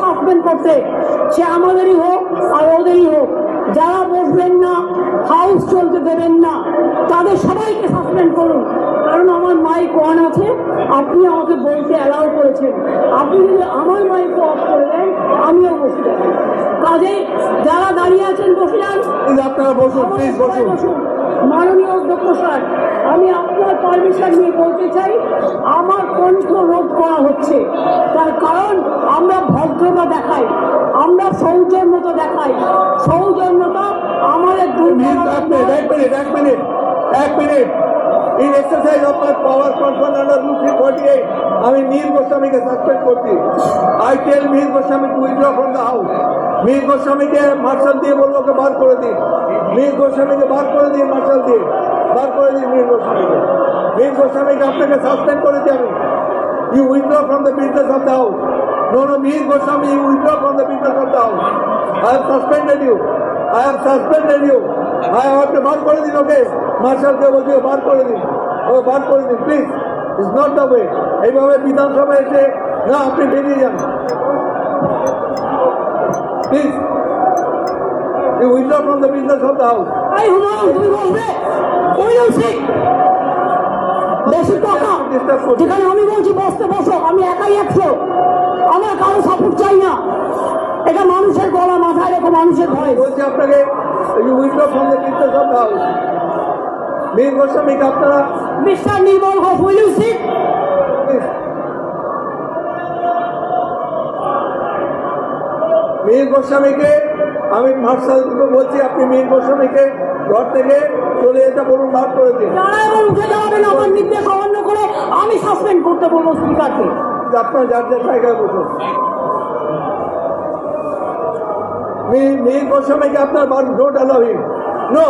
Suspend করতে সে আমাদেরই হোক আর ওদেরই হোক। যারা বসবেন না হাউস চলতে দেবেন না তাদের সবাইকে সাসপেন্ড করুন। কারণ আমার মাইক অন আছে আপনি আমাকে বলতে অ্যালাউ করেছেন। আপনি যদি আমার মাইক অফ করে দেন আমিও বসে যাব কাজে যারা দাঁড়িয়ে আছেন বসে যান। আপনারা বসুন প্লিজ বসুন। মাননীয় অধ্যক্ষ স্যার আমি আপনার পারমিশন নিয়ে বলতে চাই আমার কণ্ঠ হচ্ছে। তার কারণ আমরা ভদ্রতা দেখাই, আমরা সৌজন্যতা দেখাই। সৌজন্যতা আমাদের এক মিনিট এক মিনিট এক minute in exercise of power conferred under rule eight আমি মীর গোস্বামীকে সাসপেন্ড করছি। I tell Mir Goswami to withdraw from the house Mir গোস্বামীকে marshal দিয়ে বলব ওকে বার করে দিন। মীর গোস্বামীকে বার করে দিন মার্শাল দিয়ে। বার করে দিন মীর গোস্বামীকে। মীর গোস্বামীকে আপনাকে সাসপেন্ড করেছি আমি। You withdraw from the business of the house no no Mir Goswami you withdraw from the business of the house I have suspended you I have suspended you I have বার করে দিন ওকে মার্শালকে বলছি বার করে দিন ও বার করে দিন please is not the way এইভাবে বিধানসভায় এসে না আপনি বেরিয়ে যান please you withdraw from the business of the house এই হুমায়ুন তুমি বসবে ওই বেশি টাকা যেখানে আমি বলছি বসতে বসো আমি একাই একশো। আমার কারও সাপোর্ট চাই না। এটা মানুষের গলা মাথায় রেখো মানুষের ভয়। বলছি আপনাকে the business of the house Mir গোস্বামীকে আপনারা? Mister Nirmal Ghosh will you sit Mir গোস্বামীকে আমি মার্শালকে বলছি আপনি মীর গোস্বামীকে ঘর থেকে চলে যেতে বলুন ভাগ করে দিন। উঠে যাবেন আমার নির্দেশ অমান্য করে আমি সাসপেন্ড করতে বলব স্পিকারকে। আপনার যার যার জায়গায় বসুন। মীর গোস্বামীকে আপনার ডোট অ্যালাউ হিম নো